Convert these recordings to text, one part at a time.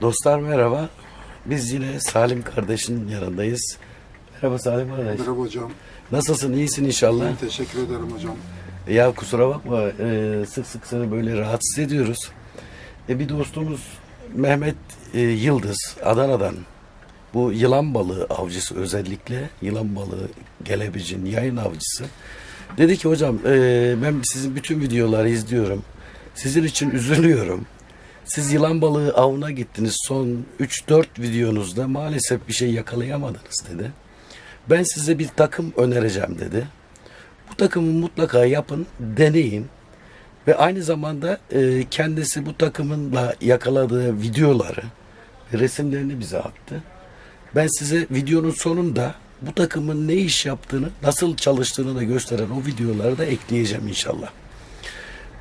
Dostlar merhaba. Biz yine Salim kardeşin yanındayız. Merhaba Salim kardeş. Merhaba hocam. Nasılsın? İyisin inşallah. Ben teşekkür ederim hocam. Ya kusura bakma e, sık sık seni böyle rahatsız ediyoruz. E, bir dostumuz Mehmet e, Yıldız Adana'dan bu yılan balığı avcısı özellikle yılan balığı gelebicin yayın avcısı. Dedi ki hocam e, ben sizin bütün videoları izliyorum. Sizin için üzülüyorum. Siz yılan balığı avına gittiniz son 3-4 videonuzda maalesef bir şey yakalayamadınız dedi. Ben size bir takım önereceğim dedi. Bu takımı mutlaka yapın, deneyin. Ve aynı zamanda e, kendisi bu takımınla yakaladığı videoları, resimlerini bize attı. Ben size videonun sonunda bu takımın ne iş yaptığını, nasıl çalıştığını da gösteren o videoları da ekleyeceğim inşallah.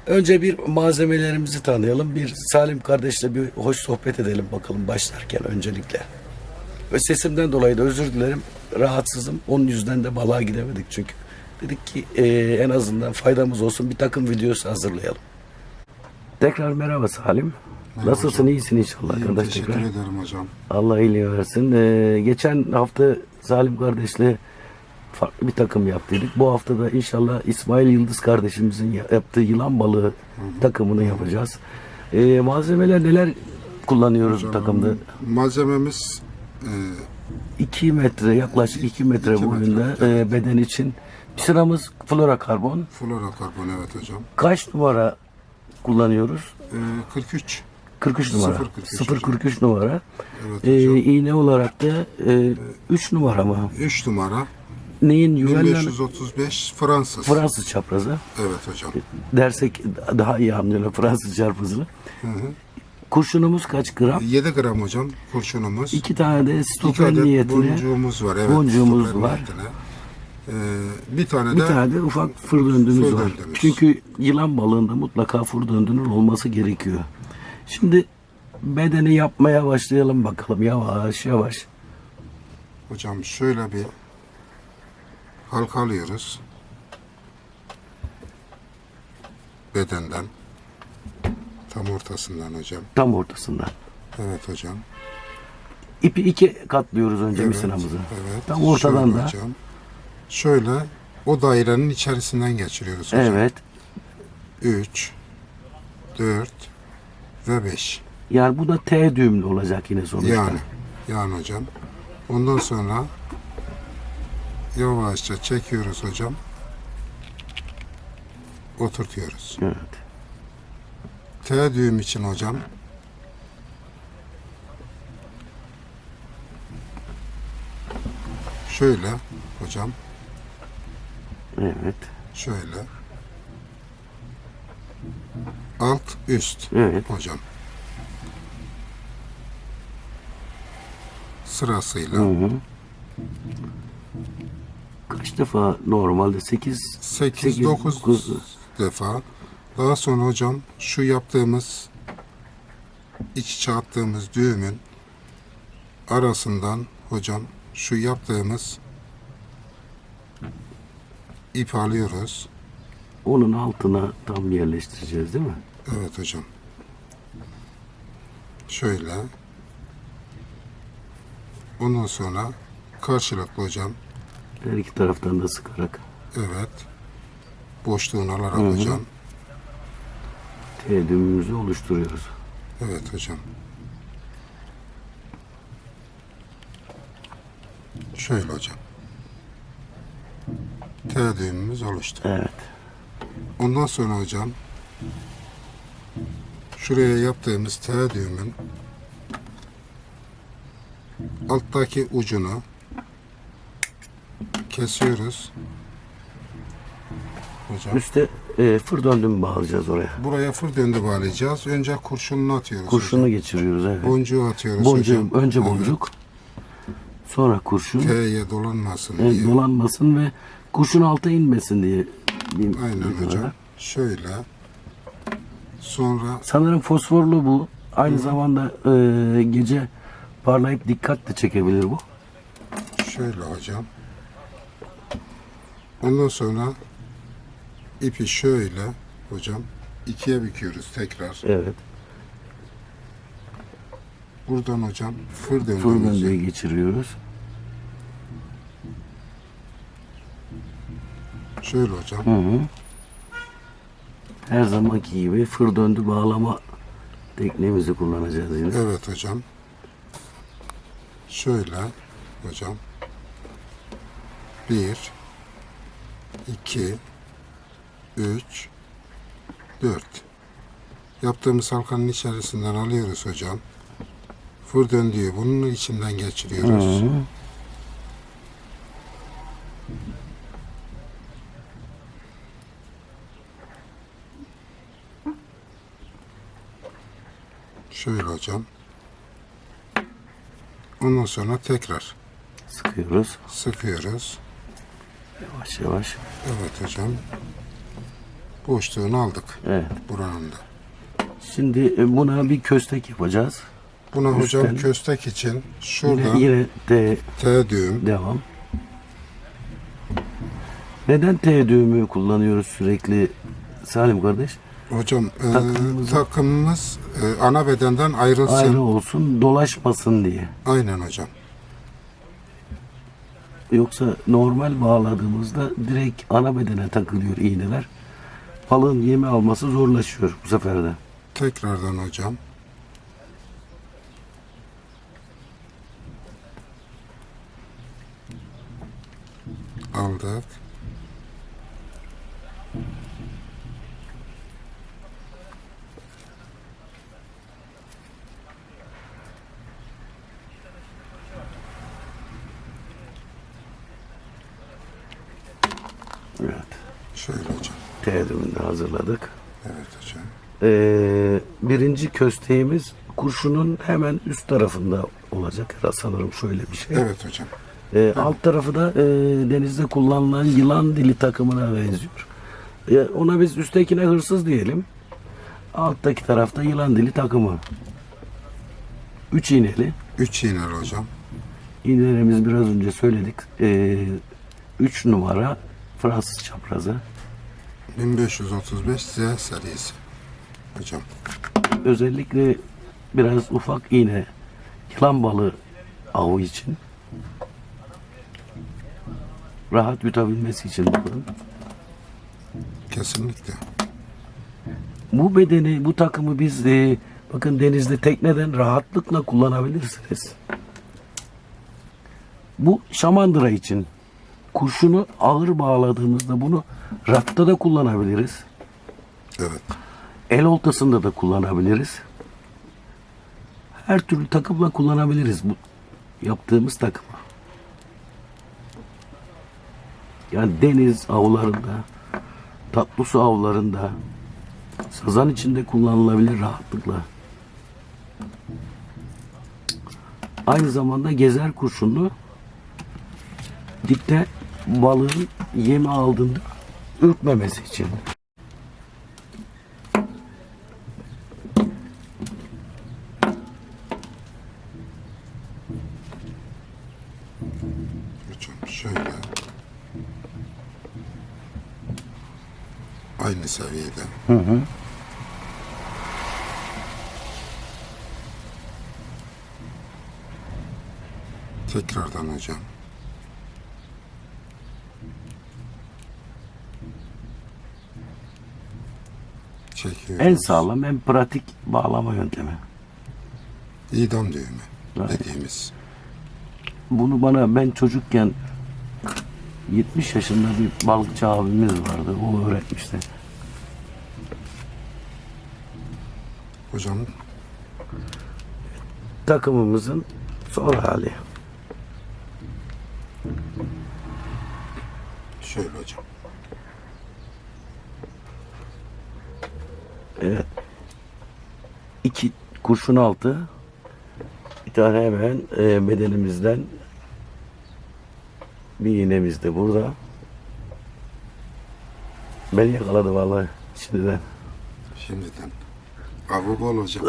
Önce bir malzemelerimizi tanıyalım. Bir Salim kardeşle bir hoş sohbet edelim bakalım başlarken öncelikle. Ve sesimden dolayı da özür dilerim. Rahatsızım. Onun yüzünden de balığa gidemedik çünkü. Dedik ki e, en azından faydamız olsun bir takım videosu hazırlayalım. Tekrar merhaba Salim. Merhaba Nasılsın? hocam. iyisin inşallah İyiyim, kardeş teşekkür tekrar. ederim hocam. Allah iyiliğini versin. Ee, geçen hafta Salim kardeşle farklı bir takım yaptıydık. Bu hafta da inşallah İsmail Yıldız kardeşimizin ya- yaptığı yılan balığı takımını yapacağız. Ee, malzemeler neler kullanıyoruz bu Hocam, takımda? Malzememiz e, 2 metre yaklaşık 2 metre İki metre, boyunda e, beden için. Bir sıramız fluorokarbon. fluorokarbon evet hocam. Kaç numara kullanıyoruz? E, 43. 43 numara. 0.43 043 numara. Evet hocam. iğne olarak da 3 numara mı? 3 numara. Neyin yuvarlan 1535 Fransız. Fransız çaprazı Evet hocam. dersek daha iyi anlıyorlar Fransız çarpızını. Hı hı. Kurşunumuz kaç gram? 7 gram hocam kurşunumuz. İki tane de stoper niyetine boncuğumuz var. Evet, boncuğumuz var. niyetine. E, bir tane bir de tane de ufak fır döndüğümüz Fır var. döndüğümüz. Çünkü yılan balığında mutlaka fır döndünün olması gerekiyor. Şimdi bedeni yapmaya başlayalım bakalım yavaş yavaş. hocam şöyle bir halka alıyoruz. Bedenden. Tam ortasından hocam. Tam ortasından. Evet hocam. İpi iki katlıyoruz önce Evet, misinamızı. evet. Tam ortadan Şöyle da. hocam. Şöyle o dairenin içerisinden geçiriyoruz hocam. Evet. 3 4 ve 5. Yani bu da T düğümlü olacak yine sonuçta. Yani yani hocam. Ondan sonra yavaşça çekiyoruz hocam. Oturtuyoruz. Evet. T düğüm için hocam. Şöyle hocam. Evet. Şöyle. Alt üst Evet. hocam. Sırasıyla Hı hı. Kaç defa normalde 8 8 9 defa. Daha sonra hocam şu yaptığımız iç içe attığımız düğümün arasından hocam şu yaptığımız ip alıyoruz. onun altına tam yerleştireceğiz değil mi? Evet hocam. Şöyle. Ondan sonra karşılıklı hocam. Her iki taraftan da sıkarak Evet. Boşluğunu alarak Hı hı. hocam. T düğümümüzü oluşturuyoruz. Evet hocam. Şöyle hocam. T düğümümüz oluştu. Evet. Ondan sonra hocam şuraya yaptığımız T düğümün alttaki ucunu kesiyoruz. Hocam. Üste e, fır döndüm bağlayacağız oraya. Buraya fır döndü bağlayacağız. Önce kurşununu atıyoruz. Kurşunu hocam. geçiriyoruz evet. Boncuğu atıyoruz Boncuğu, hocam. önce Evet. boncuk. Sonra kurşun. T'ye dolanmasın Evet, diye. dolanmasın ve kurşun alta inmesin diye. bir- Aynen bir- hocam. Şöyle. Sonra Sanırım fosforlu bu. Aynı zamanda e, gece parlayıp dikkat de çekebilir bu. şöyle hocam. Ondan sonra ipi şöyle hocam ikiye büküyoruz tekrar. Evet. Buradan hocam fır Fır döndüğü geçiriyoruz. şöyle hocam. Hı hı. Her zamanki gibi fır döndü bağlama tekniğimizi kullanacağız yine. Evet hocam. Şöyle hocam. Bir, iki, üç, dört. Yaptığımız halkanın içerisinden alıyoruz hocam. Fır döndüğü bunun içinden geçiriyoruz. Hı. Şöyle hocam. Ondan sonra tekrar Sıkıyoruz. sıkıyoruz. Yavaş yavaş. Evet hocam. Boşluğunu aldık Evet. buranın da. Şimdi e, buna bir köstek yapacağız. Buna hocam Üstten- köstek için Yine, şurada yine T T düğüm. devam. Neden T düğümü kullanıyoruz sürekli Salim kardeş? Hocam e, Takımımızı- takımımız e, ana bedenden ayrılsın. Ayrı olsun, dolaşmasın diye. Aynen hocam. Yoksa normal bağladığımızda direkt ana bedene takılıyor iğneler. Balığın yemi alması zorlaşıyor bu sefer de. Tekrardan hocam. Aldık. Evet. Şöyle hocam. T düğümünü de hazırladık. Evet hocam. Ee, birinci kösteğimiz kurşunun hemen üst tarafında olacak. Sanırım şöyle bir şey. Evet hocam. Ee, alt tarafı da e, denizde kullanılan yılan dili takımına benziyor. E, ona biz üsttekine hırsız diyelim. Alttaki tarafta yılan dili takımı. Üç iğneli. Üç iğneli hocam. İğnelerimiz biraz önce söyledik. E, üç numara Fransız çaprazı. 1535 Z serisi. Hocam. Özellikle biraz ufak iğne yılan balığı avı için rahat yutabilmesi için balığın. Kesinlikle. Bu bedeni, bu takımı biz e, bakın denizde tekneden rahatlıkla kullanabilirsiniz. Bu şamandıra için kurşunu ağır bağladığımızda bunu rafta da kullanabiliriz. Evet. El oltasında da kullanabiliriz. Her türlü takımla kullanabiliriz bu yaptığımız takımı. Yani deniz avlarında, tatlı su avlarında, sazan içinde kullanılabilir rahatlıkla. Aynı zamanda gezer kurşunlu dipte balığın yemi aldığında ürkmemesi için. Şöyle. Aynı seviyede. Hı hı. Tekrardan hocam. Çekiyoruz. En sağlam, en pratik bağlama yöntemi. İdam düğümü Evet. dediğimiz. Bunu bana ben çocukken 70 yaşında bir balıkçı abimiz vardı. O öğretmişti. Hocam Takımımızın son hali. şöyle hocam. Evet. İki kurşun altı. Bir tane hemen e, bedenimizden bir iğnemiz de burada. Beni yakaladı vallahi şimdiden. Şimdiden. Avı bol hocam.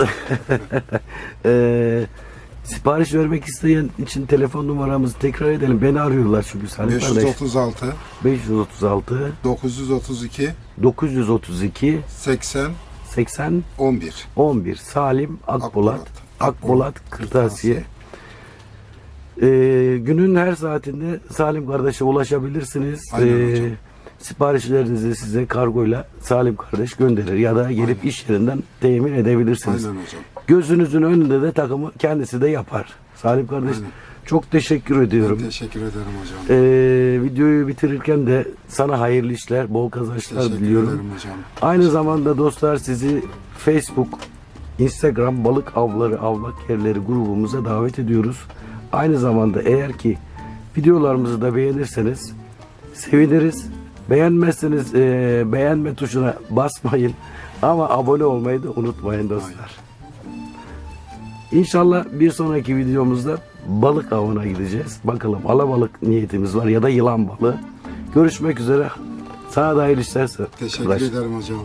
Ee, sipariş vermek isteyen için telefon numaramızı tekrar edelim. Beni arıyorlar çünkü kardeş. 536 536 932 932 80 80 11 11 Salim Akpolat. Akpolat. Akbolat Kırtasiye. Ee, günün her saatinde Salim kardeşe ulaşabilirsiniz. Aynen hocam. siparişlerinizi size kargoyla Salim kardeş gönderir ya da gelip iş yerinden temin edebilirsiniz. Aynen hocam. Gözünüzün önünde de takımı kendisi de yapar. Salim kardeş. Çok teşekkür ediyorum. Teşekkür ederim hocam. Ee, videoyu bitirirken de sana hayırlı işler, bol kazançlar Teşekkür diliyorum. ederim hocam. Aynı zamanda dostlar sizi Facebook, Instagram balık avları, avlak yerleri grubumuza davet ediyoruz. Aynı zamanda eğer ki videolarımızı da beğenirseniz seviniriz. Beğenmezseniz eee, beğenme tuşuna basmayın. Ama abone olmayı da unutmayın dostlar. İnşallah bir sonraki videomuzda balık avına gideceğiz. Bakalım alabalık niyetimiz var ya da yılan balığı. Görüşmek üzere. Sana da hayırlı işler. Teşekkür arkadaş. ederim hocam.